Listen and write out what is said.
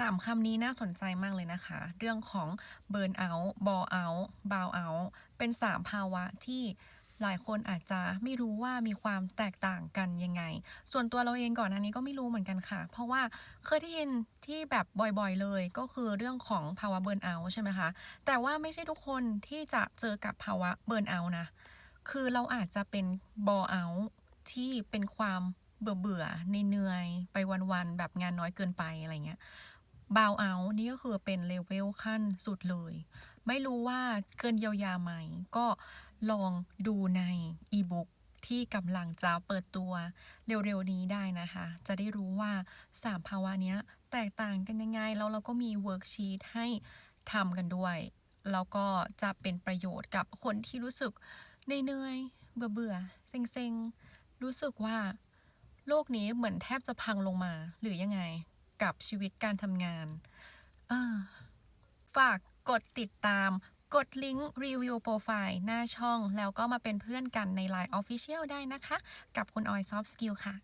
สามคำนี้น่าสนใจมากเลยนะคะ เรื่องของ burn out ball out bow out เป็น3ภาวะที่หลายคนอาจจะไม่รู้ว่ามีความแตกต่างกันยังไง ส่วนตัวเราเองก่อนอันนี้ก็ไม่รู้เหมือนกันค่ะ เพราะว่าเคยได้ยินที่แบบบ่อยๆเลยก็คือเรื่องของภาวะ burn out ใช่ไหมคะ แต่ว่าไม่ใช่ทุกคนที่จะเจอกับภาวะ burn out นะ คือเราอาจจะเป็น ball out ที่เป็นความเบื่อเบื่อเหนื่อยไปวันๆแบบงานน้อยเกินไปอะไรเงี้ย บาวเอานี่ก็คือเป็นเลเวลขั้นสุดเลย ไม่รู้ว่าเกินเยียวยาไหม ก็ลองดูในอีบุ๊กที่กำลังจะเปิดตัวเร็วๆนี้ได้นะคะ จะได้รู้ว่า3ภาวะนี้แตกต่างกันยังไง แล้วเราก็มีเวิร์กชีตให้ทำกันด้วย แล้วก็จะเป็นประโยชน์กับคนที่รู้สึกเหนื่อยเบื่อเซ็งๆ รู้สึกว่า โลกนี้เหมือนแทบจะพังลงมาหรือยังไง กับชีวิตการทำงานฝากกดติดตาม กดลิงก์รีวิวโปรไฟล์หน้าช่อง แล้วก็มาเป็นเพื่อนกันใน Line Official ได้นะคะ กับคุณออยซอฟต์สกิลค่ะ